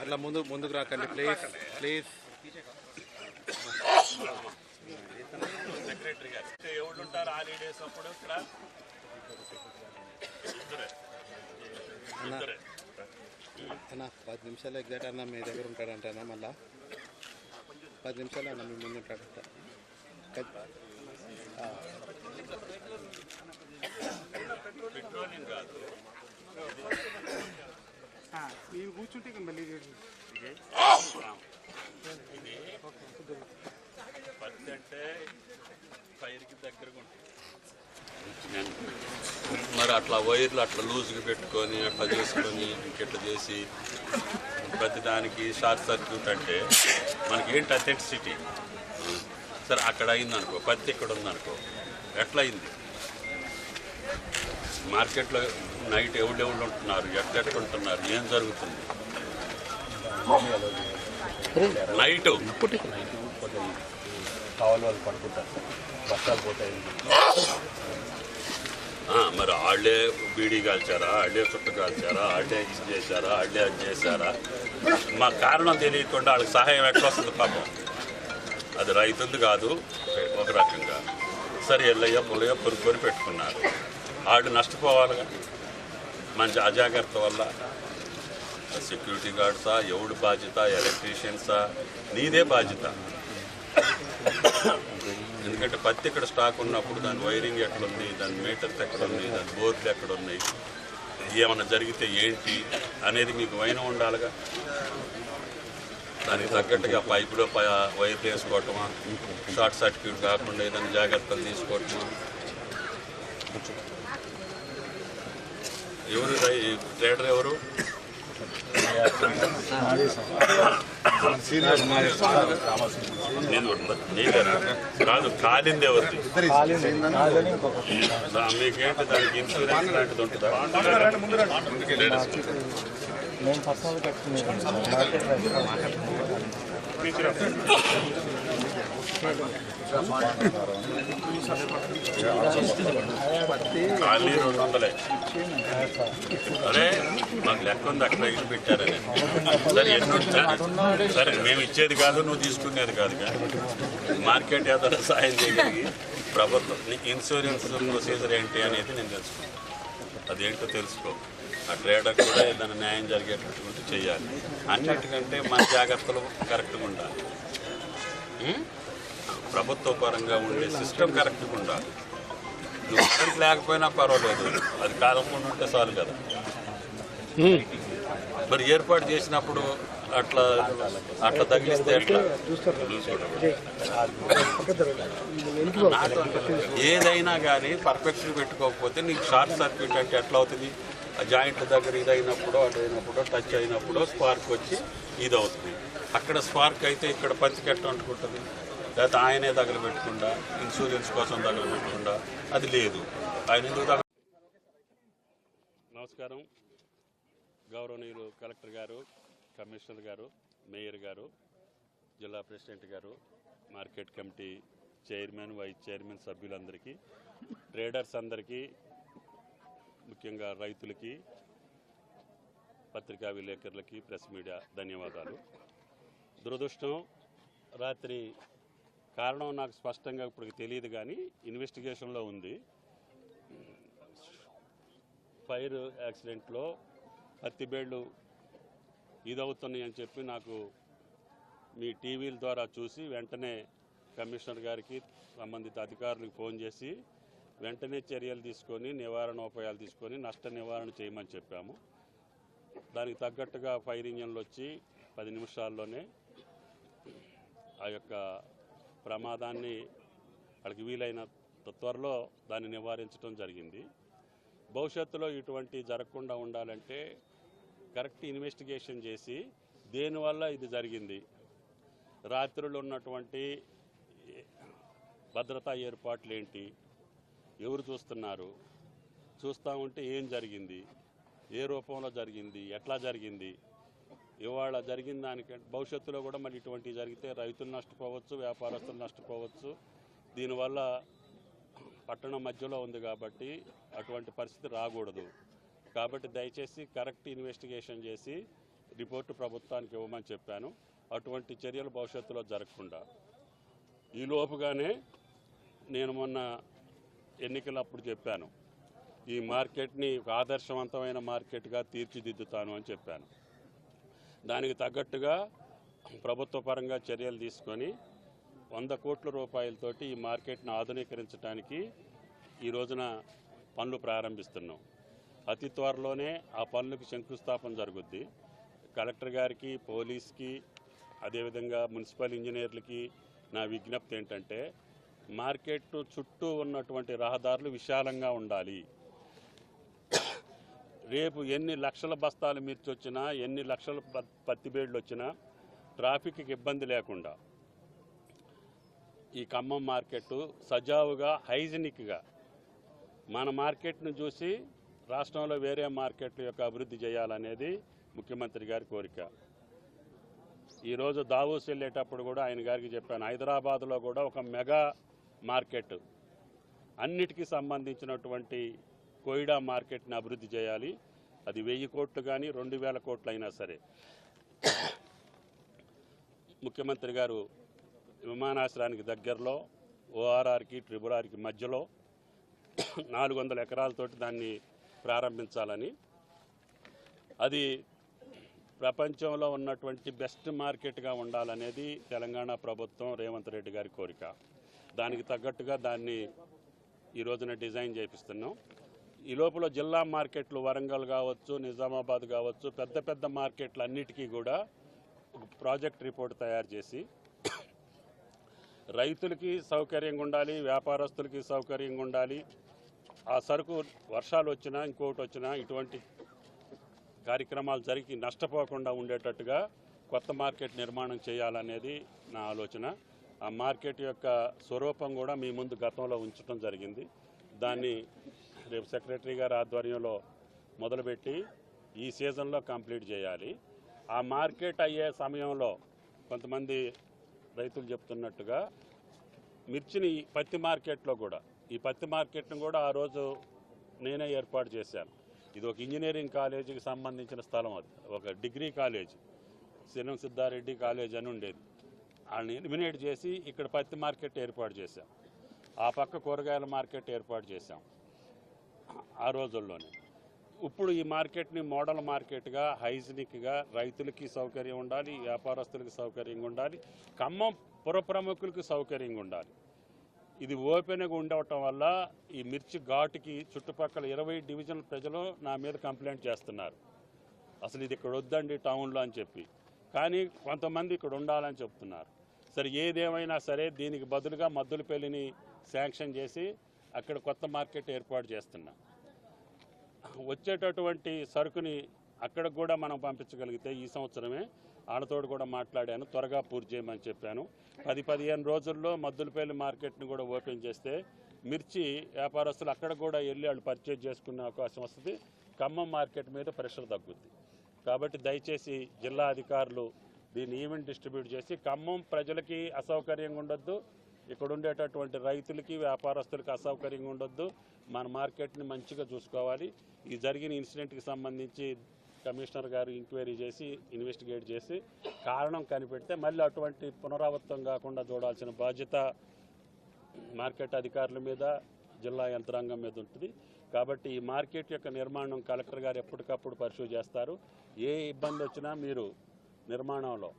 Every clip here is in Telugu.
అట్లా ముందు ముందుకు రాకండి ప్లీజ్ ప్లీజ్ సెక్రటరీ గారు ఎవరు ఉంటారు హాలిడేస్ అప్పుడు ఇక్కడ అన్న పది నిమిషాలు ఎగ్జాక్ట్ అన్న మీ దగ్గర ఉంటాడంట అన్న మళ్ళా. పది నిమిషాలు అన్న మీ ముందు ఉంటాడంట. పెట్రోలింగ్ కాదు కూర్చుంటే ఇక మళ్ళీ ఇది పత్తి అంటే పైరుకి దగ్గరగా ఉంటుంది మరి అట్లా వైర్లు అట్లా లూజ్గా పెట్టుకొని అట్లా చేసుకొని ఇంకెట్లా చేసి ప్రతిదానికి షార్ట్ సర్క్యూట్ అంటే మనకి ఏంటి అథెంటిసిటీ సరే అక్కడ అయింది అనుకో పత్తి ఇక్కడ ఉందనుకో ఎట్లా అయింది మార్కెట్లో నైట్ ఎవడెవళ్ళు ఉంటున్నారు ఎట్లెట్లా ఉంటున్నారు ఏం జరుగుతుంది? నైట్. కావాలి వాళ్ళు పడుకుంటారు. పోతాయి. ఆ, మరి వాళ్ళే బీడీ కాల్చారా వాళ్ళే చుట్ట కాల్చారా వాళ్ళే ఇది చేశారా వాళ్ళే అది చేశారా? మా కారణం తెలియకుండా వాళ్ళకి సహాయం ఎట్లా వస్తుంది పాపం? అది రైతుంది కాదు ఒక రకంగా. సరే ఎల్లయ్య పుల్లయ్య కొనుక్కొని పెట్టుకున్నారు. ఆడు నష్టపోవాలిగా. మంచి అజాగ్రత్త వల్ల సెక్యూరిటీ గార్డ్సా ఎవడు బాధ్యత ఎలక్ట్రీషియన్సా నీదే బాధ్యత. ఎందుకంటే పత్తి ఇక్కడ స్టాక్ ఉన్నప్పుడు దాని వైరింగ్ ఎక్కడుంది దాని మీటర్స్ ఎక్కడుంది దాని బోర్డులు ఎక్కడున్నాయి ఏమైనా జరిగితే ఏంటి అనేది మీకు వైన ఉండాలిగా. దానికి తగ్గట్టుగా పైపులో పై వేసుకోవటమా షార్ట్ సర్క్యూట్ కాకుండా ఏదైనా జాగ్రత్తలు తీసుకోవటమా. ఎవరు రై- ట్రేడర్ ఎవరు? కాదు కాలింది ఎవరిది? మీకేంటి దానికి ఇన్సూరెన్స్ లాంటిది ఉంటుందా? నేను పర్సనల్ ఖాళీ రెండు వందలే. అరే మాకు లెక్క ఉంది అక్కడ ఇల్లు పెట్టారని. సరే ఎన్నో సరే మేము ఇచ్చేది కాదు నువ్వు తీసుకునేది కాదు మార్కెట్ ఏదైనా సాయం చేయగలిగి ప్రభుత్వం. నీకు ఇన్సూరెన్స్ ప్రొసీజర్ ఏంటి అనేది నేను తెలుసుకున్నాను అదేంటో తెలుసుకో. ఆ ట్రేడర్ కూడా ఏదైనా న్యాయం జరిగేటటువంటి చేయాలి అన్నిటికంటే మన జాగ్రత్తలు కరెక్ట్గా ఉండాలి. ప్రభుత్వ పరంగా ఉండే సిస్టమ్ కరెక్ట్గా ఉండాలి నువ్వు కరెంట్ లేకపోయినా పర్వాలేదు. అది కాలకుండా ఉంటే చాలు కదా. మరి ఏర్పాటు చేసినప్పుడు అట్లా అట్లా తగిలిస్తే ఎట్లా? ఏదైనా కానీ పర్ఫెక్ట్గా పెట్టుకోకపోతే నీకు షార్ట్ సర్క్యూట్ అంటే ఎట్లా అవుతుంది? ఆ జాయింట్ దగ్గర ఇది అయినప్పుడు అటు అయినప్పుడు టచ్ అయినప్పుడు స్పార్క్ వచ్చి ఇది అవుతుంది అక్కడ స్పార్క్ అయితే ఇక్కడ ఎట్లా అంటుకుంటుంది. లేకపోతే ఆయనే దగ్గర పెట్టకుండా ఇన్సూరెన్స్ కోసం దగ్గర పెట్టకుండా అది లేదు. ఆయన ఎందుకు నమస్కారం. గౌరవనీయులు కలెక్టర్ గారు కమిషనర్ గారు మేయర్ గారు జిల్లా ప్రెసిడెంట్ గారు market committee chairman vice chairman సభ్యులందరికీ ట్రేడర్స్ అందరికీ ముఖ్యంగా రైతులకి పత్రికా విలేకరులకి ప్రెస్ మీడియా ధన్యవాదాలు. దురదృష్టం రాత్రి కారణం నాకు స్పష్టంగా ఇప్పుడు తెలియదు కానీ ఇన్వెస్టిగేషన్లో ఉంది. ఫైర్ యాక్సిడెంట్లో పత్తిబేళ్ళు ఇదవుతున్నాయి అని చెప్పి నాకు మీ టీవీల ద్వారా చూసి వెంటనే కమిషనర్ గారికి సంబంధిత అధికారులకు ఫోన్ చేసి వెంటనే చర్యలు తీసుకొని నివారణ ఉపాయాలు తీసుకొని నష్ట నివారణ చేయమని చెప్పాము. దానికి తగ్గట్టుగా ఫైర్ ఇంజన్లు వచ్చి పది నిమిషాల్లోనే ఆ యొక్క ప్రమాదాన్ని వాళ్ళకి వీలైన త్వరలో దాన్ని నివారించడం జరిగింది. భవిష్యత్తులో ఇటువంటి జరగకుండా ఉండాలంటే కరెక్ట్ ఇన్వెస్టిగేషన్ చేసి దేనివల్ల ఇది జరిగింది? రాత్రులు ఉన్నటువంటి భద్రతా ఏర్పాట్లు ఏంటి ఎవరు చూస్తున్నారు? చూస్తూ ఉంటే ఏం జరిగింది? ఏ రూపంలో జరిగింది? ఎట్లా జరిగింది? ఇవాళ జరిగిన దానికంటే భవిష్యత్తులో కూడా మళ్ళీ ఇటువంటివి జరిగితే రైతులు నష్టపోవచ్చు వ్యాపారస్తులు నష్టపోవచ్చు. దీనివల్ల పట్టణం మధ్యలో ఉంది కాబట్టి అటువంటి పరిస్థితి రాకూడదు. కాబట్టి దయచేసి కరెక్ట్ ఇన్వెస్టిగేషన్ చేసి రిపోర్టు ప్రభుత్వానికి ఇవ్వమని చెప్పాను. అటువంటి చర్యలు భవిష్యత్తులో జరగకుండా. ఈ లోపుగానే నేను మొన్న ఎన్నికలప్పుడు చెప్పాను. ఈ మార్కెట్ని ఆదర్శవంతమైన మార్కెట్గా తీర్చిదిద్దుతాను అని చెప్పాను. దానికి తగ్గట్టుగా ప్రభుత్వ పరంగా చర్యలు తీసుకొని వంద కోట్ల రూపాయలతోటి ఈ మార్కెట్ను ఆధునీకరించడానికి ఈ రోజున పనులు ప్రారంభిస్తున్నాం. అతి త్వరలోనే ఆ పనులకు శంకుస్థాపన జరుగుద్ది. కలెక్టర్ గారికి పోలీస్కి అదేవిధంగా మున్సిపల్ ఇంజనీర్లకి నా విజ్ఞప్తి ఏంటంటే మార్కెట్ చుట్టూ ఉన్నటువంటి రహదారులు విశాలంగా ఉండాలి. రేపు ఎన్ని లక్షల బస్తాలు మిర్చి వచ్చినా ఎన్ని లక్షల పత్తి బేడ్లు వచ్చినా ట్రాఫిక్కి ఇబ్బంది లేకుండా ఈ ఖమ్మం మార్కెట్ సజావుగా హైజినిక్గా మన మార్కెట్ను చూసి రాష్ట్రంలో వేరే మార్కెట్ల యొక్క అభివృద్ధి చేయాలనేది ముఖ్యమంత్రి గారి కోరిక. ఈరోజు దావూస్ వెళ్ళేటప్పుడు కూడా ఆయన గారికి చెప్పాను హైదరాబాద్లో కూడా ఒక మెగా మార్కెట్ అన్నిటికీ సంబంధించినటువంటి కోయిడా మార్కెట్ని అభివృద్ధి చేయాలి. అది వెయ్యి కోట్లు కానీ రెండు వేల కోట్లు అయినా సరే. ముఖ్యమంత్రి గారు విమానాశ్రయానికి దగ్గరలో ఓఆర్ఆర్కి ట్రిపుల్ ఆర్కి మధ్యలో నాలుగు వందల ఎకరాలతోటి దాన్ని ప్రారంభించాలని. అది ప్రపంచంలో ఉన్నటువంటి బెస్ట్ మార్కెట్గా ఉండాలనేది తెలంగాణ ప్రభుత్వం రేవంత్ రెడ్డి గారి కోరిక. దానికి తగ్గట్టుగా దాన్ని ఈ రోజున డిజైన్ చేపిస్తున్నాం. ఈ లోపల జిల్లా మార్కెట్లు వరంగల్ కావచ్చు నిజామాబాద్ కావచ్చు పెద్ద పెద్ద మార్కెట్లు అన్నిటికీ కూడా ఒక ప్రాజెక్ట్ రిపోర్ట్ తయారు చేసి రైతులకి సౌకర్యంగా ఉండాలి వ్యాపారస్తులకి సౌకర్యంగా ఉండాలి. ఆ సరుకు వర్షాలు వచ్చినా ఇంకోటి వచ్చినా ఇటువంటి కార్యక్రమాలు జరిగి నష్టపోకుండా ఉండేటట్టుగా కొత్త మార్కెట్ నిర్మాణం చేయాలనేది నా ఆలోచన. ఆ మార్కెట్ యొక్క స్వరూపం కూడా మీ ముందు గతంలో ఉంచడం జరిగింది. దాన్ని రేపు సెక్రటరీ గారి ఆధ్వర్యంలో మొదలుపెట్టి ఈ సీజన్లో కంప్లీట్ చేయాలి. ఆ మార్కెట్ అయ్యే సమయంలో కొంతమంది రైతులు చెప్తున్నట్టుగా మిర్చిని పత్తి మార్కెట్లో కూడా ఈ పత్తి మార్కెట్ను కూడా ఆ రోజు నేనే ఏర్పాటు చేశాను. ఇది ఒక ఇంజనీరింగ్ కాలేజీకి సంబంధించిన స్థలం అది ఒక డిగ్రీ కాలేజ్. సినం సిద్ధారెడ్డి కాలేజ్ అని ఉండేది. వాళ్ళని ఎలిమినేట్ చేసి ఇక్కడ పత్తి మార్కెట్ ఏర్పాటు చేశాం. ఆ పక్క కూరగాయల మార్కెట్ ఏర్పాటు చేశాం. ఆ రోజుల్లోనే. ఇప్పుడు ఈ మార్కెట్ని మోడల్ మార్కెట్గా హైజినిక్గా రైతులకి సౌకర్యం ఉండాలి వ్యాపారస్తులకి సౌకర్యంగా ఉండాలి ఖమ్మం పుర ప్రముఖులకి సౌకర్యంగా ఉండాలి. ఇది ఓపెన్గా ఉండవటం వల్ల ఈ మిర్చి ఘాటుకి చుట్టుపక్కల ఇరవై డివిజన్ ప్రజలు నా మీద కంప్లైంట్ చేస్తున్నారు. అసలు ఇది ఇక్కడ వద్దండి టౌన్లో అని చెప్పి. కానీ కొంతమంది ఇక్కడ ఉండాలని చెప్తున్నారు. సరే ఏదేమైనా సరే దీనికి బదులుగా మద్దులపల్లిని శాంక్షన్ చేసి అక్కడ కొత్త మార్కెట్ ఏర్పాటు చేస్తున్నాం. వచ్చేటటువంటి సరుకుని అక్కడ కూడా మనం పంపించగలిగితే ఈ సంవత్సరమే ఆడతోడు కూడా మాట్లాడాను త్వరగా పూర్తి చేయమని చెప్పాను. పది పదిహేను రోజుల్లో మద్దులపల్లి మార్కెట్ని కూడా ఓపెన్ చేస్తే మిర్చి వ్యాపారస్తులు అక్కడ కూడా వెళ్ళి వాళ్ళు పర్చేజ్ చేసుకునే అవకాశం వస్తుంది. ఖమ్మం మార్కెట్ మీద ప్రెషర్ తగ్గుద్ది. కాబట్టి దయచేసి జిల్లా అధికారులు దీన్ని ఈవెంట్ డిస్ట్రిబ్యూట్ చేసి ఖమ్మం ప్రజలకి అసౌకర్యంగా ఉండొద్దు. ఇక్కడ ఉండేటటువంటి రైతులకి వ్యాపారస్తులకి అసౌకర్యంగా ఉండొద్దు. మన మార్కెట్ని మంచిగా చూసుకోవాలి. ఈ జరిగిన ఇన్సిడెంట్కి సంబంధించి కమిషనర్ గారు ఎంక్వైరీ చేసి ఇన్వెస్టిగేట్ చేసి కారణం కనిపెడితే మళ్ళీ అటువంటి పునరావృతం కాకుండా చూడాల్సిన బాధ్యత మార్కెట్ అధికారుల మీద జిల్లా యంత్రాంగం మీద ఉంటుంది. కాబట్టి ఈ మార్కెట్ యొక్క నిర్మాణం కలెక్టర్ గారు ఎప్పటికప్పుడు పరిశీలి చేస్తారు. ఏ ఇబ్బంది వచ్చినా మీరు నిర్మాణంలో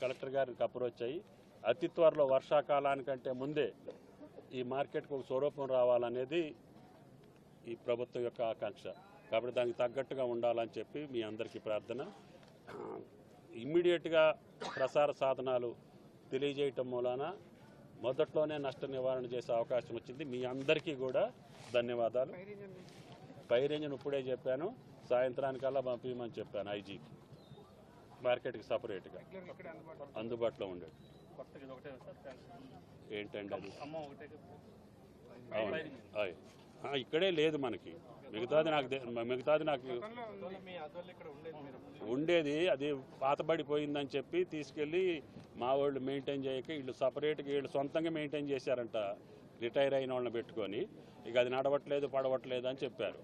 కలెక్టర్ గారికి అప్రోచ్ అయ్యి అతి త్వరలో వర్షాకాలానికంటే ముందే ఈ మార్కెట్కు ఒక స్వరూపం రావాలనేది ఈ ప్రభుత్వం యొక్క ఆకాంక్ష. కాబట్టి దానికి తగ్గట్టుగా ఉండాలని చెప్పి మీ అందరికీ ప్రార్థన. ఇమ్మీడియట్గా ప్రసార సాధనాలు తెలియజేయటం మూలాన మొదట్లోనే నష్ట నివారణ చేసే అవకాశం వచ్చింది. మీ అందరికీ కూడా ధన్యవాదాలు. పైరేంజ్ని ఇప్పుడే చెప్పాను. సాయంత్రానికల్లా పంపించమని చెప్పాను ఐజీకి. మార్కెట్కి సపరేట్గా. అందుబాటులో ఉండేది కొత్తగా ఇది ఒకటే సార్ థ్యాంక్స్ ఏంటండి అది? అమ్మ ఒకటే ఇక్కడే లేదు మనకి. మిగతాది నాకు మిగతాది నాకు ఉండేది. అది పాతబడిపోయిందని చెప్పి తీసుకెళ్ళి మా వాళ్ళు మెయింటైన్ చేయక వీళ్ళు సపరేట్గా వీళ్ళు సొంతంగా మెయింటైన్ చేశారంట. రిటైర్ అయిన వాళ్ళని పెట్టుకొని. ఇక అది నడవట్లేదు పడవట్లేదు అని చెప్పారు.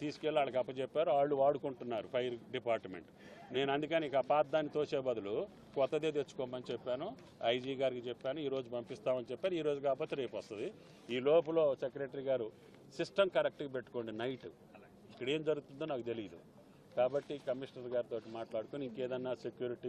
తీసుకెళ్ళి వాళ్ళకి అప్పచెప్పారు. వాళ్ళు వాడుకుంటున్నారు ఫైర్ డిపార్ట్మెంట్. నేను అందుకని ఇక పాతదాన్ని తోసే బదులు కొత్తదే తెచ్చుకోమని చెప్పాను. ఐజీ గారికి చెప్పాను. ఈరోజు పంపిస్తామని చెప్పాను. ఈరోజు కాకపోతే రేపు వస్తుంది. ఈ లోపల సెక్రటరీ గారు సిస్టమ్ కరెక్ట్గా పెట్టుకోండి నైట్. ఇక్కడ ఏం జరుగుతుందో నాకు తెలియదు కాబట్టి కమిషనర్ గారితో మాట్లాడుకొని ఇంకేదన్నా సెక్యూరిటీ